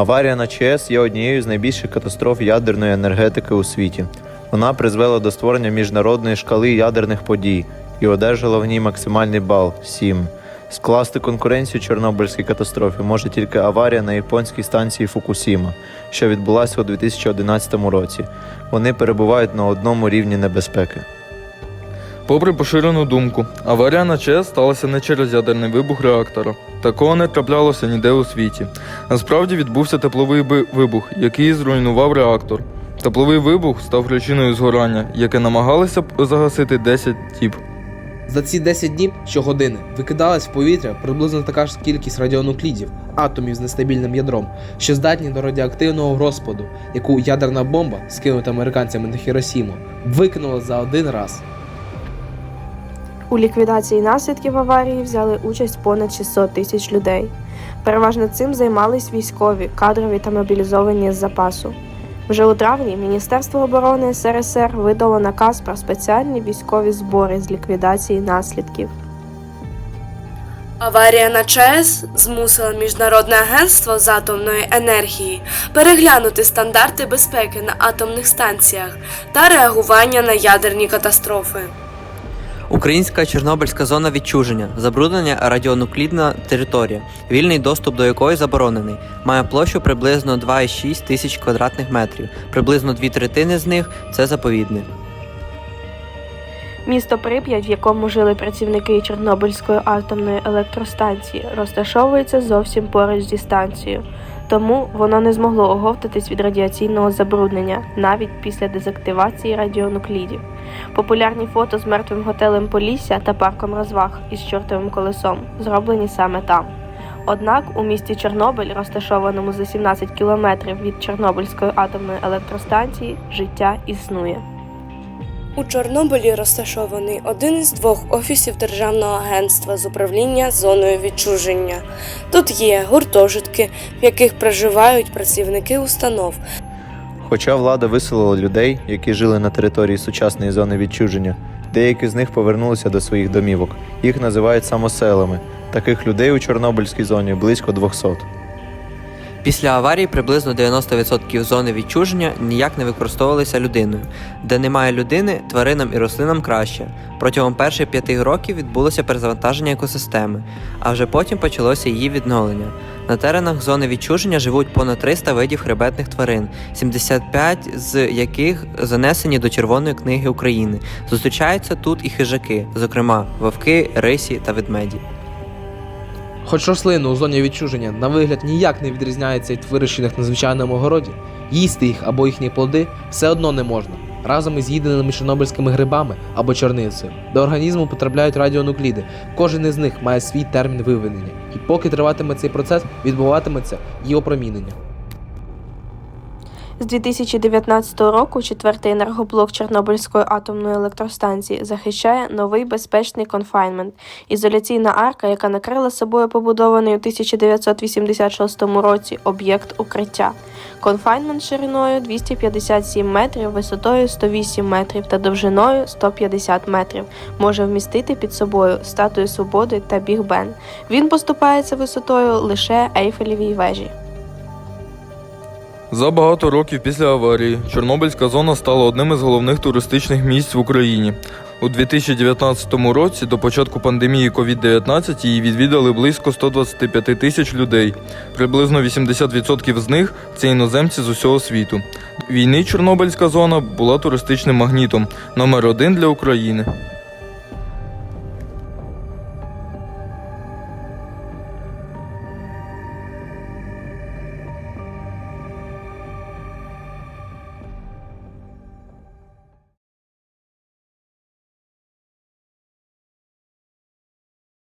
Аварія на ЧАЕС є однією з найбільших катастроф ядерної енергетики у світі. Вона призвела до створення міжнародної шкали ядерних подій і одержала в ній максимальний бал 7. Скласти конкуренцію Чорнобильській катастрофі може тільки аварія на японській станції Фукусіма, що відбулася у 2011 році. Вони перебувають на одному рівні небезпеки. Попри поширену думку, аварія на ЧАЕС сталася не через ядерний вибух реактора. Такого не траплялося ніде у світі. Насправді відбувся тепловий вибух, який зруйнував реактор. Тепловий вибух став причиною згорання, яке намагалися загасити 10 діб. За ці 10 днів щогодини викидалась в повітря приблизно така ж кількість радіонуклідів, атомів з нестабільним ядром, що здатні до радіоактивного розпаду, яку ядерна бомба, скинута американцями на Хіросіму, викинула за один раз. У ліквідації наслідків аварії взяли участь понад 600 тисяч людей. Переважно цим займались військові, кадрові та мобілізовані з запасу. Вже у травні Міністерство оборони СРСР видало наказ про спеціальні військові збори з ліквідації наслідків. Аварія на ЧАЕС змусила Міжнародне агентство з атомної енергії переглянути стандарти безпеки на атомних станціях та реагування на ядерні катастрофи. Українська Чорнобильська зона відчуження, забруднення радіонуклідна територія, вільний доступ до якої заборонений, має площу приблизно 2,6 тисяч квадратних метрів. Приблизно дві третини з них це заповідник. Місто Прип'ять, в якому жили працівники Чорнобильської атомної електростанції, розташовується зовсім поруч зі станцією, тому воно не змогло оговтатись від радіаційного забруднення навіть після дезактивації радіонуклідів. Популярні фото з мертвим готелем Полісся та парком розваг із чортовим колесом зроблені саме там. Однак у місті Чорнобиль, розташованому за 17 кілометрів від Чорнобильської атомної електростанції, життя існує. У Чорнобилі розташований один із двох офісів Державного агентства з управління зоною відчуження. Тут є гуртожитки, в яких проживають працівники установ, Хоча влада виселила людей, які жили на території сучасної зони відчуження, деякі з них повернулися до своїх домівок. Їх називають самоселами. Таких людей у Чорнобильській зоні близько 200. Після аварії приблизно 90% зони відчуження ніяк не використовувалися людиною. Де немає людини, тваринам і рослинам краще. Протягом перших п'яти років відбулося перезавантаження екосистеми, а вже потім почалося її відновлення. На теренах зони відчуження живуть понад 300 видів хребетних тварин, 75 з яких занесені до Червоної книги України. Зустрічаються тут і хижаки, зокрема вовки, рисі та ведмеді. Хоч рослини у зоні відчуження на вигляд ніяк не відрізняються від вирощених на звичайному городі, їсти їх або їхні плоди все одно не можна. Разом із їденими чорнобильськими грибами або чорницею до організму потрапляють радіонукліди. Кожен із них має свій термін виведення, і поки триватиме цей процес, відбуватиметься і опромінення. З 2019 року четвертий енергоблок Чорнобильської атомної електростанції захищає новий безпечний конфайнмент – ізоляційна арка, яка накрила собою побудований у 1986 році об'єкт укриття. Конфайнмент шириною 257 метрів, висотою 108 метрів та довжиною 150 метрів. Може вмістити під собою статую свободи та Біг Бен. Він поступається висотою лише Ейфелевій вежі. За багато років після аварії Чорнобильська зона стала одним із головних туристичних місць в Україні. У 2019 році до початку пандемії COVID-19 її відвідали близько 125 тисяч людей. Приблизно 80% з них це іноземці з усього світу. Війни Чорнобильська зона була туристичним магнітом номер один для України.